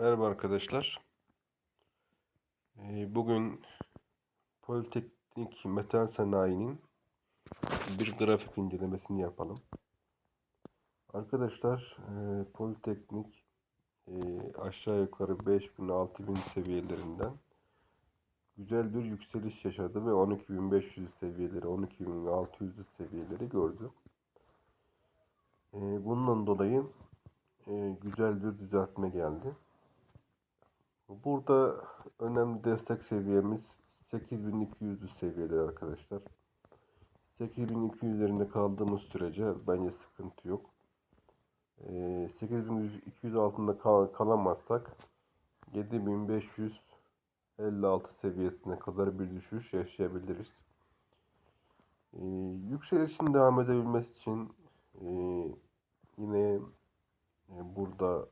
Merhaba arkadaşlar. Ee, Bugün Politeknik Metal Sanayi'nin bir grafik incelemesini yapalım. Arkadaşlar e, Politeknik e, aşağı yukarı 5000-6000 seviyelerinden güzel bir yükseliş yaşadı ve 12500 seviyeleri, 12600 seviyeleri gördü. E, Bundan dolayı güzel bir düzeltme geldi. Burada önemli destek seviyemiz 8200 seviyeleri arkadaşlar. 8200 üzerinde kaldığımız sürece bence sıkıntı yok. Ee, 8200 altında kal kalamazsak 7556 seviyesine kadar bir düşüş yaşayabiliriz. Ee, yükselişin devam edebilmesi için e, yine e, burada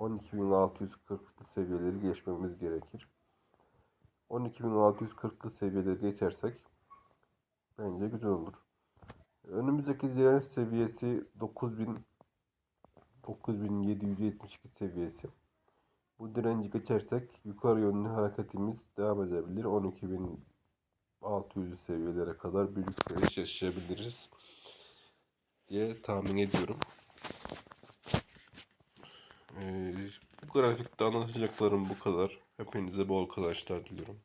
12.640'lı seviyeleri geçmemiz gerekir. 12.640'lı seviyeleri geçersek bence güzel olur. Önümüzdeki direnç seviyesi 9000 9772 seviyesi. Bu direnci geçersek yukarı yönlü hareketimiz devam edebilir. 12600 seviyelere kadar bir yükseliş yaşayabiliriz diye tahmin ediyorum. Ee, bu grafikte anlatacaklarım bu kadar. Hepinize bol kazançlar diliyorum.